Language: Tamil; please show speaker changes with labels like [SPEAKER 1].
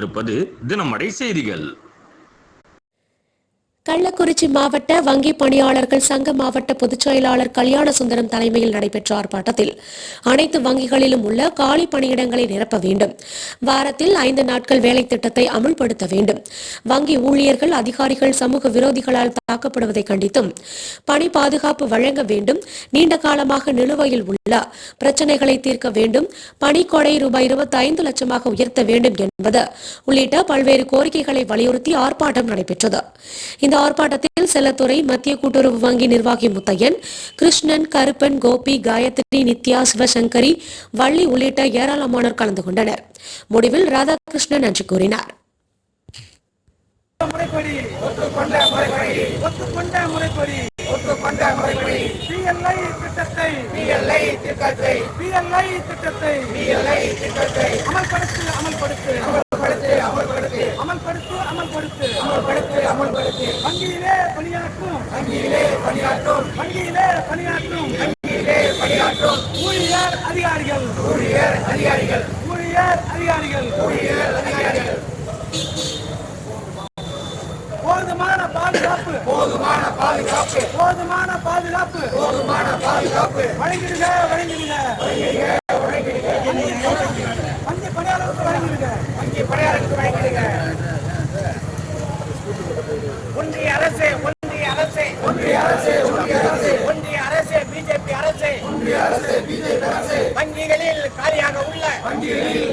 [SPEAKER 1] கொண்டிருப்பது தினமடை செய்திகள்.
[SPEAKER 2] கள்ளக்குறிச்சி மாவட்ட வங்கி பணியாளர்கள் சங்க மாவட்ட பொதுச் செயலாளர் கல்யாண சுந்தரம் தலைமையில் நடைபெற்ற ஆர்ப்பாட்டத்தில் அனைத்து வங்கிகளிலும் உள்ள காலி பணியிடங்களை நிரப்ப வேண்டும். வாரத்தில் ஐந்து நாட்கள் வேலை திட்டத்தை அமுல்படுத்த வேண்டும். வங்கி ஊழியர்கள் அதிகாரிகள் சமூக விரோதிகளால் தாக்கப்படுவதை கண்டித்தும் பணி பாதுகாப்பு வழங்க வேண்டும். நீண்ட காலமாக நிலுவையில் உள்ள பிரச்சனைகளை தீர்க்க வேண்டும். பணிக்கொடை ரூபாய் இருபத்தி ஐந்து லட்சமாக உயர்த்த வேண்டும் என்பது உள்ளிட்ட பல்வேறு கோரிக்கைகளை வலியுறுத்தி ஆர்ப்பாட்டம் நடைபெற்றது. இந்த ஆர்ப்பாட்டத்தில் செல்லத்துறை மத்திய கூட்டுறவு வங்கி நிர்வாகி முத்தையன் கிருஷ்ணன் கருப்பன் கோபி காயத்ரி நித்யா சிவசங்கரி வள்ளி உள்ளிட்ட ஏராளமானோர் கலந்து கொண்டனர். முடிவில் ராதாகிருஷ்ணன் நன்றி கூறினார்.
[SPEAKER 3] முறைப்படி ஒத்துக்கொண்ட முறைப்படி ஒத்துக்கொண்ட முறைப்படி ஒத்துக்கொண்ட முறைப்படி பிஎல்ஐ திட்டத்தை பிஎல்ஐ திட்டத்தை பிஎல்ஐ திட்டத்தை பிஎல்ஐ திட்டத்தை அமல்படுத்து அமல்படுத்து அமல்படுத்து அமல்படுத்து அமல்படுத்து அமல்படுத்து அமல்படுத்து. வங்கியிலே பணியாற்றும் வங்கியிலே பணியாற்றும். வங்கியிலே பணியாற்றும் வங்கியிலே பணியாற்றும். ஊழியர் அதிகாரிகள். ஊழியர் அதிகாரிகள். ஊழியர் அதிகாரிகள். ஊழியர் அதிகாரிகள். போதுமான பாதுகாப்பு. போதுமான பாதுகாப்பு. போதுமான பாதுகாப்பு. போதுமான பாதுகாப்பு. வழங்கிடுங்க வழங்கிடுங்க வழங்கிடுங்க பணியாளருக்கு வழங்கிடுக வங்கி பணியாளருக்கு வழங்கிடுக ஒன்றிய அரசு ஒன்றிய அரசு ஒன்றிய அரசு ஒன்றிய அரசு. ஒன்றிய அரசு பிஜேபி அரசு. ஒன்றிய அரசு பிஜேபி அரசு. வங்கிகளில் காலியாக உள்ள வங்கிகளில்